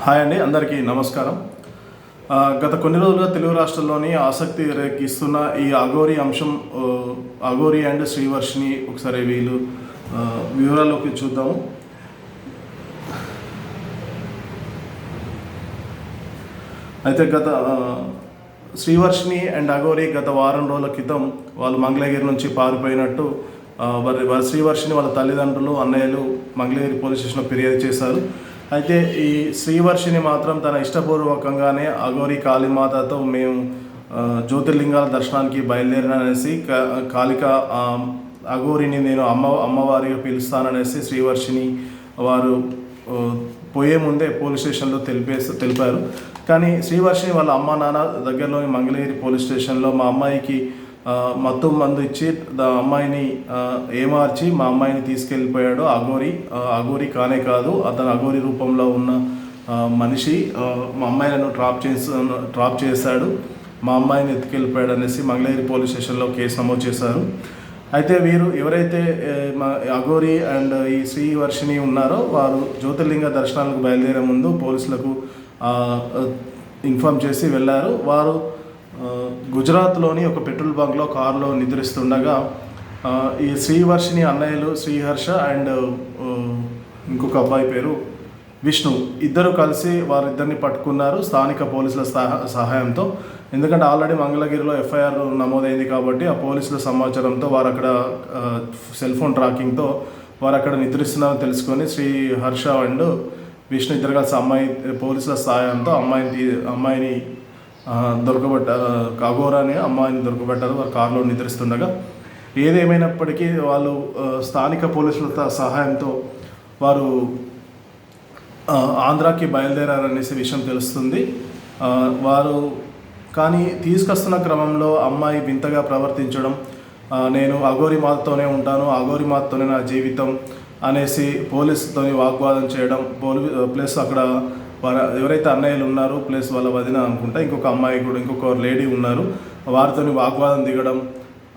Hi అండి అందరికీ నమస్కారం. గత కొన్ని రోజులుగా తెలుగు రాష్ట్రాల్లోని ఆసక్తి రేకిస్తున్న ఈ అఘోరి అంశం అఘోరి అండ్ శ్రీవర్షిని ఒకసారి వీళ్ళు వివరాల్లోకి చూద్దాము. అయితే గత శ్రీవర్షిని అండ్ అఘోరి గత వారం రోజుల క్రితం వాళ్ళు మంగళగిరి నుంచి పారిపోయినట్టు వారి వారి శ్రీవర్షిని వాళ్ళ తల్లిదండ్రులు అన్నయ్యలు మంగళగిరి పోలీస్ స్టేషన్లో ఫిర్యాదు చేశారు. అయితే ఈ శ్రీవర్షిని మాత్రం తన ఇష్టపూర్వకంగానే అఘోరి కాళీమాతతో మేము జ్యోతిర్లింగాల దర్శనానికి బయలుదేరిననేసి కా- కాళిక అఘోరిని నేను అమ్మ అమ్మవారిగా పిలుస్తాననేసి శ్రీవర్షిని వారు పోయే ముందే పోలీస్ స్టేషన్లో తెలిపే తెలిపారు. కానీ శ్రీవర్షిని వాళ్ళ అమ్మ నాన్న దగ్గరలోని మంగళగిరి పోలీస్ స్టేషన్లో మా అమ్మాయికి మత్తు మందు ఇచ్చి దా అమ్మాయిని ఏమార్చి మా అమ్మాయిని తీసుకెళ్ళిపోయాడు. అఘోరి అఘోరి కానే కాదు అతను అఘోరి రూపంలో ఉన్న మనిషి మా అమ్మాయిలను ట్రాప్ చేసి ట్రాప్ చేశాడు. మా అమ్మాయిని ఎత్తుకెళ్ళిపోయాడు అనేసి మంగళగిరి పోలీస్ స్టేషన్లో కేసు నమోదు చేశారు. అయితే వీరు ఎవరైతే మా అఘోరి అండ్ ఈ శ్రీవర్షిని ఉన్నారో వారు జ్యోతిర్లింగ దర్శనాలకు బయలుదేరే ముందు పోలీసులకు ఇన్ఫామ్ చేసి వెళ్ళారు. వారు గుజరాత్లోని ఒక పెట్రోల్ బంక్లో కారులో నిద్రిస్తుండగా ఈ శ్రీవర్షిని అన్నయ్యలు శ్రీహర్ష అండ్ ఇంకొక అబ్బాయి పేరు విష్ణు ఇద్దరు కలిసి వారిద్దరిని పట్టుకున్నారు స్థానిక పోలీసుల సహాయంతో. ఎందుకంటే ఆల్రెడీ మంగళగిరిలో ఎఫ్ఐఆర్ నమోదైంది కాబట్టి ఆ పోలీసుల సమాచారంతో వారు అక్కడ సెల్ ఫోన్ ట్రాకింగ్తో వారు అక్కడ నిద్రిస్తున్నారని తెలుసుకొని శ్రీ హర్ష అండ్ విష్ణు ఇద్దరు కలిసి అమ్మాయి పోలీసుల సహాయంతో అమ్మాయిని అమ్మాయిని ఆ, దొరకబట్ట అనే అమ్మాయిని దొరకబట్టారు వారు కారులో నిద్రిస్తుండగా. ఏదేమైనప్పటికీ వాళ్ళు స్థానిక పోలీసుల సహాయంతో వారు ఆంధ్రాకి బయలుదేరారనేసి విషయం తెలుస్తుంది. వారు కానీ తీసుకొస్తున్న క్రమంలో అమ్మాయి వింతగా ప్రవర్తించడం నేను అఘోరి మాతతోనే ఉంటాను అఘోరి మాతతోనే నా జీవితం అనేసి పోలీసుతో వాగ్వాదం చేయడం పోలీ ప్లస్ అక్కడ ఎవరైతే అన్నయ్యలు ఉన్నారో ప్లస్ వాళ్ళ వదిన అనుకుంటా ఇంకొక అమ్మాయి కూడా ఇంకొక లేడీ ఉన్నారు. వారితోని వాగ్వాదం దిగడం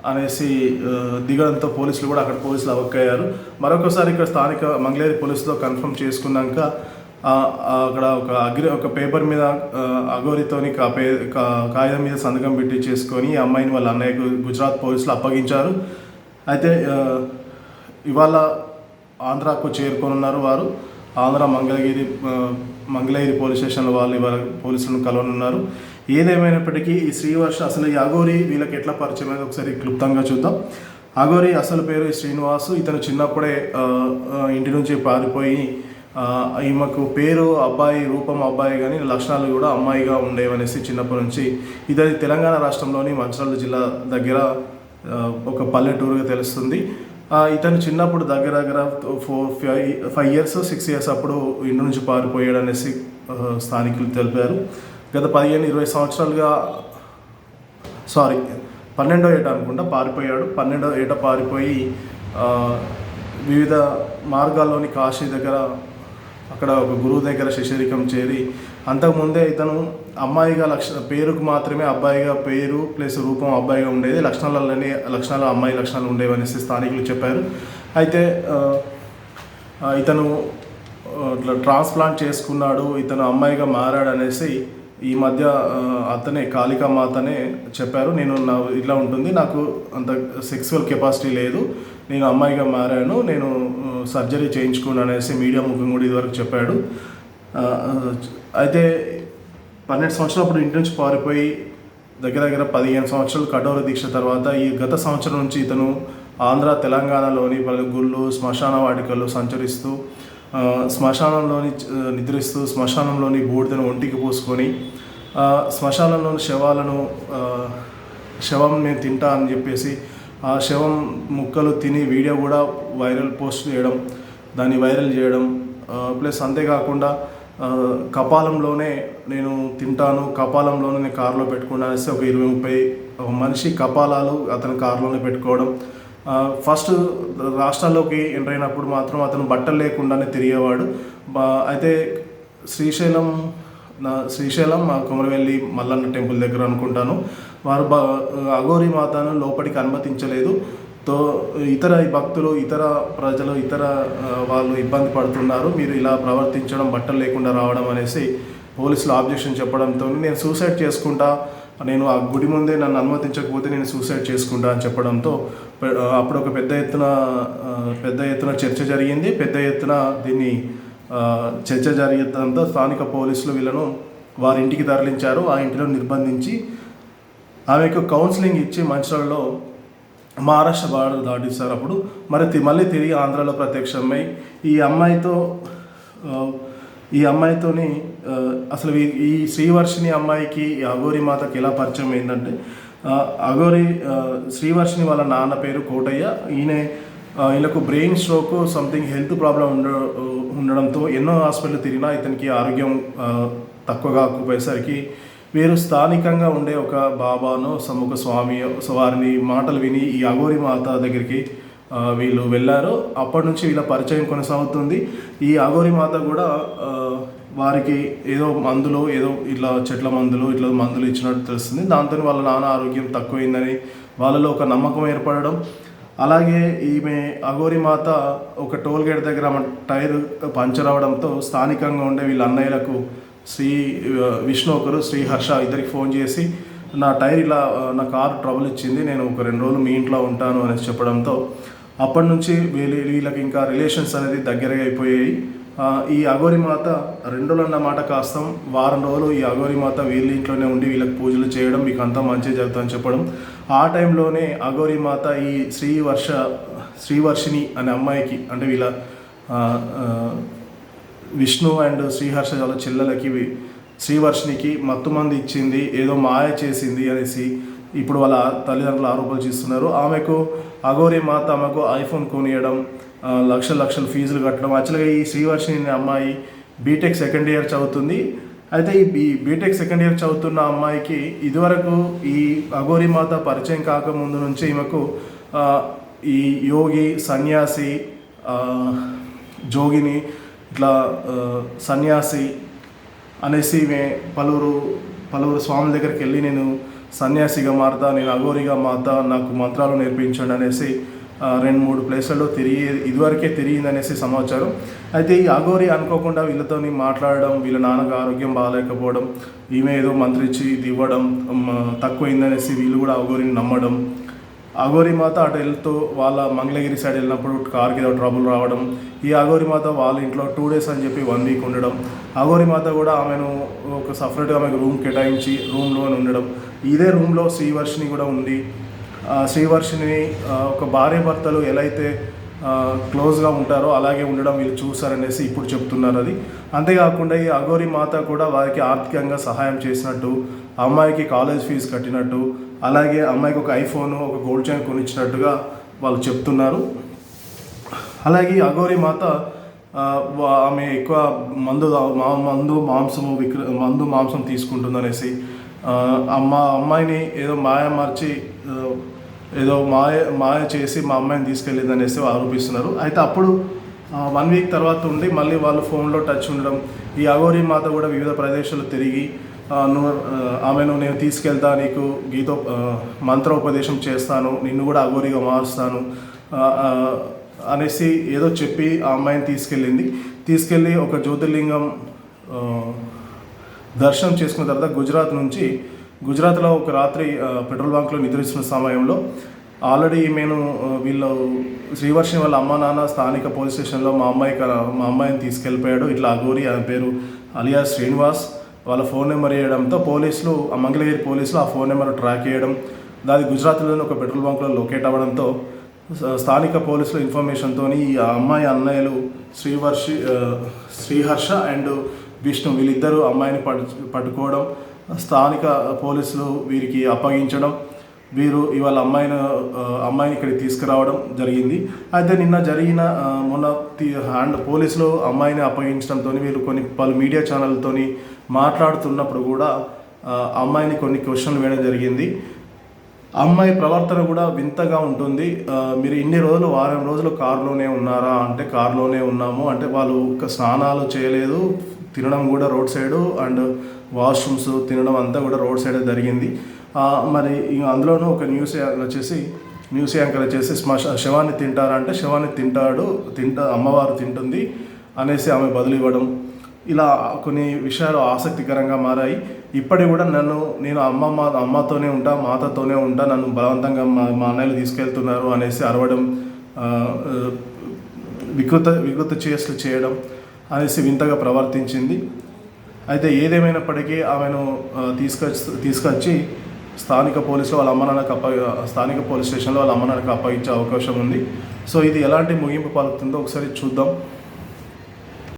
అనేసి దిగడంతో పోలీసులు కూడా అక్కడ పోలీసులు అవక్కయ్యారు. మరొకసారి ఇక్కడ స్థానిక మంగళేరి పోలీసులో కన్ఫర్మ్ చేసుకున్నాక అక్కడ ఒక అగ్రి ఒక పేపర్ మీద అగోరితోని అఘోరితోని కా పే కా- కాగితం మీద సంతకం పెట్టి చేసుకొని ఈ అమ్మాయిని వాళ్ళ అన్నయ్యకు గుజరాత్ పోలీసులు అప్పగించారు. అయితే ఇవాళ ఆంధ్రాకు చేరుకొనున్నారు వారు. ఆంధ్ర మంగళగిరి మంగళగిరి పోలీస్ స్టేషన్ వాళ్ళు ఇవాళ పోలీసులను కలవనున్నారు. ఏదేమైనప్పటికీ ఈ శ్రీవర్ష అసలు ఈ అఘోరి వీళ్ళకి ఎట్లా పరిచయం అనేది ఒకసారి క్లుప్తంగా చూద్దాం. అఘోరి అసలు పేరు శ్రీనివాసు. ఇతను చిన్నప్పుడే ఇంటి నుంచి పారిపోయి ఈమెకు పేరు అబ్బాయి రూపం అబ్బాయి కానీ లక్షణాలు కూడా అమ్మాయిగా ఉండేవనేసి చిన్నప్పటి నుంచి ఇది తెలంగాణ రాష్ట్రంలోని మంచిర్యాల జిల్లా దగ్గర ఒక పల్లెటూరుగా తెలుస్తుంది. ఇతను చిన్నప్పుడు దగ్గర దగ్గర four five five years six years అప్పుడు ఇంటి నుంచి పారిపోయాడు అనేసి స్థానికులు తెలిపారు. గత పదిహేను ఇరవై సంవత్సరాలుగా సారీ పన్నెండో ఏట అనుకుంటా పారిపోయాడు. పన్నెండో ఏట పారిపోయి వివిధ మార్గాల్లోని కాశీ దగ్గర అక్కడ ఒక గురువు దగ్గర శిశరికం చేరి అంతకుముందే ఇతను అమ్మాయిగా లక్ష పేరుకు మాత్రమే అబ్బాయిగా పేరు ప్లస్ రూపం అబ్బాయిగా ఉండేది. లక్షణాలలోనే లక్షణాలు అమ్మాయి లక్షణాలు ఉండేవి అనేసి స్థానికులు చెప్పారు. అయితే ఇతను ఇట్లా ట్రాన్స్ప్లాంట్ చేసుకున్నాడు ఇతను అమ్మాయిగా మారాడు అనేసి ఈ మధ్య అతనే కాళికా మాతనే చెప్పారు. నేను నా ఇట్లా ఉంటుంది నాకు అంత సెక్సువల్ కెపాసిటీ లేదు నేను అమ్మాయిగా మారాను నేను సర్జరీ చేయించుకున్నాను అనేసి మీడియా ముఖం కూడా ఇదివరకు చెప్పాడు. అయితే పన్నెండు సంవత్సరాలు అప్పుడు ఇంటి నుంచి పారిపోయి దగ్గర దగ్గర పదిహేను సంవత్సరాలు కఠోర దీక్ష తర్వాత ఈ గత సంవత్సరం నుంచి ఇతను ఆంధ్ర తెలంగాణలోని పలు గుళ్ళు శ్మశాన వాటికల్లో సంచరిస్తూ శ్మశానంలోని నిద్రిస్తూ శ్మశానంలోని బూడిదను ఒంటికి పోసుకొని శ్మశానంలోని శవాలను శవం నేను తింటా అని చెప్పేసి ఆ శవం ముక్కలు తిని వీడియో కూడా వైరల్ పోస్ట్ చేయడం దాన్ని వైరల్ చేయడం ప్లస్ అంతేకాకుండా కపాలంలోనే నేను తింటాను కపాలంలోనే నేను కారులో పెట్టుకుని అనేసి ఒక ఇరవై ముప్పై ఒక మనిషి కపాలాలు అతను కారులోనే పెట్టుకోవడం. ఫస్ట్ రాష్ట్రాల్లోకి ఎంటర్ అయినప్పుడు మాత్రం అతను బట్టలు లేకుండానే తిరిగేవాడు. అయితే శ్రీశైలం నా శ్రీశైలం మా కొమరవెల్లి మల్లన్న టెంపుల్ దగ్గర అనుకుంటాను. వారు బ అఘోరి మాతను లోపలికి అనుమతించలేదు. తో ఇతర భక్తులు ఇతర ప్రజలు ఇతర వాళ్ళు ఇబ్బంది పడుతున్నారు. మీరు ఇలా ప్రవర్తించడం బట్టలు లేకుండా రావడం అనేసి పోలీసులు ఆబ్జెక్షన్ చెప్పడంతో నేను సూసైడ్ చేసుకుంటా. నేను ఆ గుడి ముందే నన్ను అనుమతించకపోతే నేను సూసైడ్ చేసుకుంటా అని చెప్పడంతో అప్పుడు ఒక పెద్ద ఎత్తున పెద్ద ఎత్తున చర్చ జరిగింది. పెద్ద ఎత్తున దీన్ని చర్చ జరగడంతో స్థానిక పోలీసులు వీళ్ళను వారి ఇంటికి తరలించారు. ఆ ఇంటిలో నిర్బంధించి ఆమెకు కౌన్సిలింగ్ ఇచ్చి మంచిర్యాలలో మహారాష్ట్ర బార్డర్ దాటిస్తారు అప్పుడు మరి తి- మళ్ళీ తిరిగి ఆంధ్రాలో ప్రత్యక్షమై ఈ అమ్మాయితో ఈ అమ్మాయితోని అసలు ఈ- ఈ శ్రీవర్షిని అమ్మాయికి ఈ అఘోరి మాతకి ఎలా పరిచయం ఏంటంటే అఘోరి శ్రీవర్షిని వాళ్ళ నాన్న పేరు కోటయ్య. ఈయన ఈయనకు brain stroke something health problem ఉండ ఉండడంతో ఎన్నో హాస్పిటల్ తిరిగినా ఇతనికి ఆరోగ్యం తక్కువ కాకపోయేసరికి వీరు స్థానికంగా ఉండే ఒక బాబాను సముఖ స్వామి సో వారిని మాటలు విని ఈ అఘోరి మాత దగ్గరికి వీళ్ళు వెళ్ళారు. అప్పటి నుంచి వీళ్ళ పరిచయం కొనసాగుతుంది. ఈ అఘోరి మాత కూడా వారికి ఏదో మందులు ఏదో ఇట్లా చెట్ల మందులు ఇట్లా మందులు ఇచ్చినట్టు తెలుస్తుంది. దాంతో వాళ్ళ నాన్న ఆరోగ్యం తక్కువైందని వాళ్ళలో ఒక నమ్మకం ఏర్పడడం. అలాగే ఈమె అఘోరి మాత ఒక టోల్ గేట్ దగ్గర టైర్ పంచర్ అవడంతో స్థానికంగా ఉండే వీళ్ళ అన్నయ్యలకు శ్రీ విష్ణు ఒకరు శ్రీ హర్ష ఇద్దరికి ఫోన్ చేసి నా టైర్ ఇలా నా కారు ట్రబుల్ ఇచ్చింది నేను ఒక రెండు రోజులు మీ ఇంట్లో ఉంటాను అనేసి చెప్పడంతో అప్పటి నుంచి వీళ్ళ వీళ్ళకి ఇంకా రిలేషన్స్ అనేది దగ్గరగా అయిపోయాయి. ఈ అఘోరి మాత రెండు రోజులు మాట కాస్తాం వారం రోజులు ఈ అఘోరి మాత వీళ్ళ ఇంట్లోనే ఉండి వీళ్ళకి పూజలు చేయడం మీకు అంతా మంచి జరుగుతుందని చెప్పడం. ఆ టైంలోనే అఘోరి మాత ఈ శ్రీవర్ష శ్రీవర్షిని అనే అమ్మాయికి అంటే వీళ్ళ విష్ణు అండ్ శ్రీహర్ష వాళ్ళ చెల్లెలకి శ్రీవర్షినికి మత్తు మంది ఇచ్చింది ఏదో మాయ చేసింది అనేసి ఇప్పుడు వాళ్ళ తల్లిదండ్రులు ఆరోపణలు చేస్తున్నారు. ఆమెకు అఘోరి మాత ఆమెకు ఐఫోన్ కొనియడం ఆ, లక్షల లక్షల ఫీజులు కట్టడం. యాక్చువల్గా ఈ శ్రీవర్షిని అమ్మాయి బీటెక్ సెకండ్ ఇయర్ చదువుతుంది. అయితే ఈ బీ బీటెక్ సెకండ్ ఇయర్ చదువుతున్న అమ్మాయికి ఇదివరకు ఈ అఘోరి మాత పరిచయం కాకముందు నుంచి ఈమెకు ఈ యోగి సన్యాసి జోగిని ఇట్లా సన్యాసి అనేసి మే పలువురు పలువురు స్వాముల దగ్గరికి వెళ్ళి నేను సన్యాసిగా మారుతా నేను అఘోరిగా మారుతా నాకు మంత్రాలు నేర్పించండి అనేసి రెండు మూడు ప్లేస్లలో తిరిగి ఇదివరకే తిరిగింది అనేసి సమాచారం. అయితే ఈ అఘోరి అనుకోకుండా వీళ్ళతోని మాట్లాడడం వీళ్ళ నాన్నకు ఆరోగ్యం బాగాలేకపోవడం ఈమె ఏదో మంత్రిచ్చి ఇది ఇవ్వడం తక్కువైందనేసి వీళ్ళు కూడా అఘోరిని నమ్మడం అఘోరి మాత అటు వెళ్తూ వాళ్ళ మంగళగిరి సైడ్ వెళ్ళినప్పుడు కార్కి ఏదో ట్రబుల్ రావడం ఈ అఘోరి మాత వాళ్ళ ఇంట్లో టూ డేస్ అని చెప్పి వన్ వీక్ ఉండడం. అఘోరి మాత కూడా ఆమెను ఒక సపరేట్గా ఆమెకు రూమ్ కేటాయించి రూమ్లోనే ఉండడం. ఇదే రూమ్లో శ్రీవర్షిని కూడా ఉంది. ఆ శ్రీవర్షిని ఒక భార్య భర్తలు ఎలా అయితే క్లోజ్గా ఉంటారో అలాగే ఉండడం వీళ్ళు చూసారనేసి ఇప్పుడు చెప్తున్నారు అది. అంతేకాకుండా ఈ అఘోరి మాత కూడా వారికి ఆర్థికంగా సహాయం చేసినట్టు అమ్మాయికి కాలేజ్ ఫీజు కట్టినట్టు అలాగే అమ్మాయికి ఒక ఐఫోన్ ఒక గోల్డ్ చైన్ కొనిచ్చినట్టుగా వాళ్ళు చెప్తున్నారు. అలాగే అఘోరి మాత వా- ఆమె ఎక్కువ మందు మా మందు మాంసము విక్ర మందు మాంసం తీసుకుంటుందనేసి అమ్మ అమ్మాయిని ఏదో మాయ మార్చి ఏదో మాయ మాయ చేసి మా అమ్మాయిని తీసుకెళ్ళింది అనేసి ఆరోపిస్తున్నారు. అయితే అప్పుడు వన్ వీక్ తర్వాత ఉండి మళ్ళీ వాళ్ళు ఫోన్లో టచ్ ఉండడం ఈ అఘోరి మాత కూడా వివిధ ప్రదేశాలు తిరిగి నువ్వు ఆమెను నేను తీసుకెళ్తా నీకు గీతో మంత్రోపదేశం చేస్తాను నిన్ను కూడా అఘోరిగా మారుస్తాను అనేసి ఏదో చెప్పి ఆ అమ్మాయిని తీసుకెళ్ళింది. తీసుకెళ్ళి ఒక జ్యోతిర్లింగం దర్శనం చేసుకున్న తర్వాత గుజరాత్ నుంచి గుజరాత్లో ఒక రాత్రి పెట్రోల్ బంక్లో నిద్రిస్తున్న సమయంలో ఆల్రెడీ నేను వీళ్ళు శ్రీవర్షిని వాళ్ళ అమ్మ నాన్న స్థానిక పోలీస్ స్టేషన్లో మా అమ్మాయి మా అమ్మాయిని తీసుకెళ్ళిపోయాడు. ఇట్లా అఘోరి ఆయన పేరు అలియా శ్రీనివాస్. వాళ్ళ ఫోన్ నెంబర్ వేయడంతో పోలీసులు ఆ మంగళగిరి పోలీసులు ఆ ఫోన్ నెంబర్ ట్రాక్ చేయడం దాది గుజరాత్లోని ఒక పెట్రోల్ బంక్లో లొకేట్ అవ్వడంతో స్థానిక పోలీసుల ఇన్ఫర్మేషన్తో ఈ అమ్మాయి అన్నయ్యలు శ్రీవర్షి శ్రీహర్ష అండ్ విష్ణు వీళ్ళిద్దరూ అమ్మాయిని పట్టు పట్టుకోవడం స్థానిక పోలీసులు వీరికి అప్పగించడం వీరు ఇవాళ అమ్మాయిని అమ్మాయిని ఇక్కడికి తీసుకురావడం జరిగింది. అయితే నిన్న జరిగిన మొన్న హ్యాండ్ పోలీసులు అమ్మాయిని అప్పగించడంతో వీరు కొన్ని పలు మీడియా ఛానళ్ళతోని మాట్లాడుతున్నప్పుడు కూడా అమ్మాయిని కొన్ని క్వశ్చన్లు వేయడం జరిగింది. అమ్మాయి ప్రవర్తన కూడా వింతగా ఉంటుంది. మీరు ఇన్ని రోజులు వారం రోజులు కారులోనే ఉన్నారా? అంటే కారులోనే ఉన్నాము. అంటే వాళ్ళు ఒక స్నానాలు చేయలేదు. తినడం కూడా రోడ్ సైడు. అండ్ వాష్రూమ్స్ తినడం అంతా కూడా రోడ్ సైడ్ జరిగింది. మరి అందులోనూ ఒక న్యూస్ వచ్చేసి న్యూస్ యాంకర్ వచ్చేసి శ్మశ శవాన్ని తింటారా అంటే శవాన్ని తింటాడు తింటా అమ్మవారు తింటుంది అనేసి ఆమె బదులు ఇవ్వడం. ఇలా కొన్ని విషయాలు ఆసక్తికరంగా మారాయి. ఇప్పటికి కూడా నన్ను నేను అమ్మ మా అమ్మతోనే ఉంటా మాతతోనే ఉంటా నన్ను బలవంతంగా మా మా అన్నయ్యలు తీసుకెళ్తున్నారు అనేసి అరవడం వికృత వికృత చేష్టలు చేయడం అనేసి వింతగా ప్రవర్తించింది. అయితే ఏదేమైనప్పటికీ ఆమెను తీసుకొచ్చి తీసుకొచ్చి స్థానిక పోలీసులు వాళ్ళ అమ్మ నాన్నకు అప్ప స్థానిక పోలీస్ స్టేషన్లో వాళ్ళ అమ్మ నాన్నకు అప్పగించే అవకాశం ఉంది. సో ఇది ఎలాంటి ముగింపు పలుకుతుందో ఒకసారి చూద్దాం.